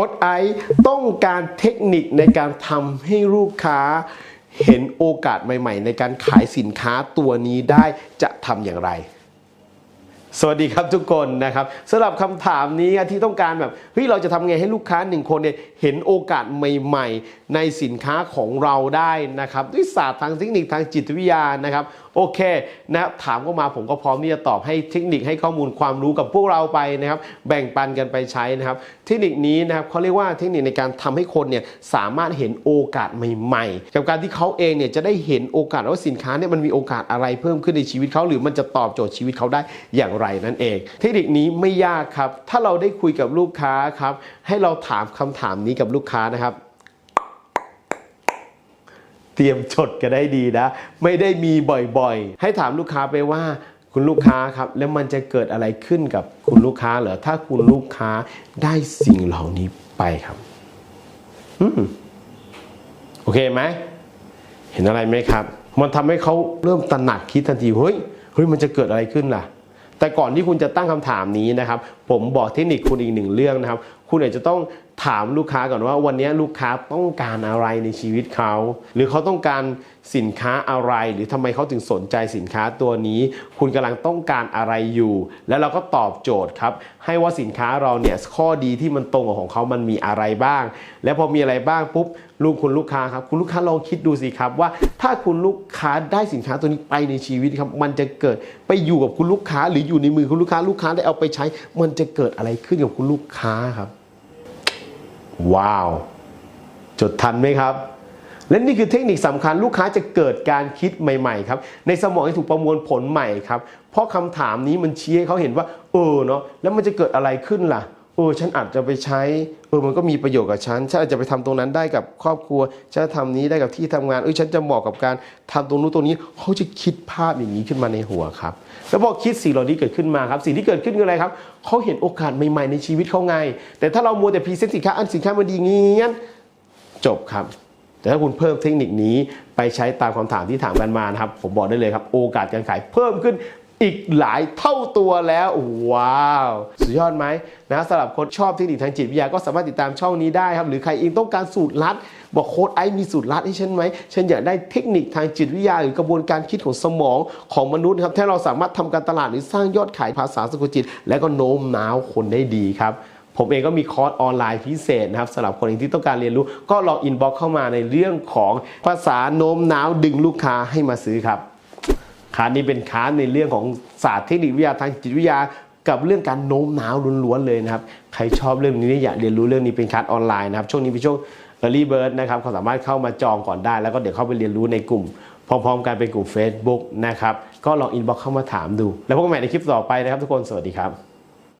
ค้ดไอซ์ต้องการเทคนิคในการทำให้ลูกค้าเห็นโอกาสใหม่ ๆ ในการขายสินค้าตัวนี้ได้จะทำอย่างไร สวัสดีครับทุกคนนะครับสำหรับคำถามนี้ที่ต้องการแบบเฮ้ยเราจะทำไงให้ลูกค้าหนึ่งคนเนี่ยเห็นโอกาสใหม่ ๆ ในสินค้าของเราได้นะครับ ด้วยศาสตร์ทางเทคนิคทางจิตวิทยานะครับโอเคนะถามเข้ามาผมก็พร้อมที่จะตอบให้เทคนิคให้ข้อมูลความรู้กับพวกเราไปนะครับ แบ่งปันกันไปใช้นะครับ เทคนิคนี้นะครับเขาเรียกว่าเทคนิคในการทำให้คนเนี่ยสามารถเห็นโอกาสใหม่ ๆ กับการที่เขาเองเนี่ยจะได้เห็นโอกาสว่าสินค้าเนี่ยมันมีโอกาสอะไรเพิ่มขึ้นในชีวิตเขาหรือมันจะตอบโจทย์ชีวิตเขาได้อย่างไรนั่นเอง เทคนิคนี้ไม่ยากครับ ถ้าเราได้คุยกับลูกค้าครับให้เราถามคำถามนี้กับลูกค้านะครับ ตรียมจดกันได้ดีนะ ไม่ได้มีบ่อยๆ ให้ถามลูกค้าไปว่าคุณลูกค้าครับ แล้วมันจะเกิดอะไรขึ้นกับคุณลูกค้าเหรอถ้าคุณลูกค้าได้สิ่งเหล่านี้ไปครับอืมโอเคไหมเห็นอะไรไหมครับ มันทำให้เขาเริ่มตระหนักคิดทันทีเฮ้ยเฮ้ยมันจะเกิดอะไรขึ้นล่ะ แต่ก่อนที่คุณจะตั้งคำถามนี้นะครับ ผมบอกเทคนิคคุณอีกหนึ่งเรื่องนะครับ คุณอาจจะต้อง ถามลูกค้าก่อนว่าวันนี้ลูกค้าต้องการอะไรในชีวิตเขา หรือเขาต้องการสินค้าอะไร หรือทำไมเขาถึงสนใจสินค้าตัวนี้ คุณกำลังต้องการอะไรอยู่ แล้วเราก็ตอบโจทย์ครับ ให้ว่าสินค้าเราเนี่ยข้อดีที่มันตรงกับของเขามันมีอะไรบ้าง แล้วพอมีอะไรบ้างปุ๊บลูกคุณลูกค้าครับ คุณลูกค้าลองคิดดูสิครับว่า ถ้าคุณลูกค้าได้สินค้าตัวนี้ไปในชีวิตครับ มันจะเกิดไปอยู่กับคุณลูกค้า หรืออยู่ในมือคุณลูกค้าลูกค้าได้เอาไปใช้ มันจะเกิดอะไรขึ้นกับคุณลูกค้าครับ ว้าว จดทันไหมครับ และนี่คือเทคนิคสำคัญลูกค้าจะเกิดการคิดใหม่ ๆ ครับ ในสมองจะถูกประมวลผลใหม่ครับ เพราะคำถามนี้มันชี้ให้เขาเห็นว่า เออเนาะแล้วมันจะเกิดอะไรขึ้นล่ะ ออฉันอาจจะไปใช้เออมันก็มีประโยชน์กับฉันฉันอาจจะไปทำตรงนั้นได้กับครอบครัวฉันจะทำนี้ได้กับที่ทำงานเออฉันจะเหมาะกับการทำตรงนู้นตรงนี้เขาจะคิดภาพอย่างนี้ขึ้นมาในหัวครับ แล้วพอคิดสิ่งเหล่านี้เกิดขึ้นมาครับ สิ่งที่เกิดขึ้นคืออะไรครับเขาเห็นโอกาสใหม่ๆในชีวิตเขาไง แต่ถ้าเรามัวแต่พรีเซนต์สินค้าอันสินค้ามันดีงี้งั้นจบครับ แต่ถ้าคุณเพิ่มเทคนิคนี้ไปใช้ตามคำถามที่ถามกันมานะครับ ผมบอกได้เลยครับ โอกาสการขายเพิ่มขึ้น อีกหลายเท่าตัวแล้ว ว้าว สุดยอดไหมนะสำหรับคนชอบเทคนิคทางจิตวิทยาก็สามารถติดตามช่องนี้ได้ครับ หรือใครเองต้องการสูตรลัด บอกโค้ดไอซ์มีสูตรลัดให้ฉันไหมฉันอยากได้เทคนิคทางจิตวิทยา หรือกระบวนการคิดของสมองของมนุษย์ครับถ้าเราสามารถทำการตลาดหรือสร้างยอดขายภาษาสะกดจิต และก็โน้มน้าวคนได้ดีครับผมเองก็มีคอร์สออนไลน์พิเศษนะครับสำหรับคนที่ต้องการเรียนรู้ ก็ลองอินบ็อกเข้ามาในเรื่องของภาษาโน้มน้าวดึงลูกค้าให้มาซื้อครับ คานี้เป็นคาในเรื่องของศาสตร์เทคนิควิทยาทางจิตวิทยากับเรื่องการโน้มน้าวล้วนๆเลยนะครับ ใครชอบเรื่องนี้อยากเรียนรู้เรื่องนี้เป็นคลาสออนไลน์นะครับ ช่วงนี้เป็นช่วง Early Bird นะครับเขาสามารถเข้ามาจองก่อนได้ แล้วก็เดี๋ยวเข้าไปเรียนรู้ในกลุ่มพร้อมๆกันเป็นกลุ่ม Facebook นะครับ ก็ลองอินบ็อกเข้ามาถามดู แล้วพบกันใหม่ในคลิปต่อไปนะครับทุกคน สวัสดีครับ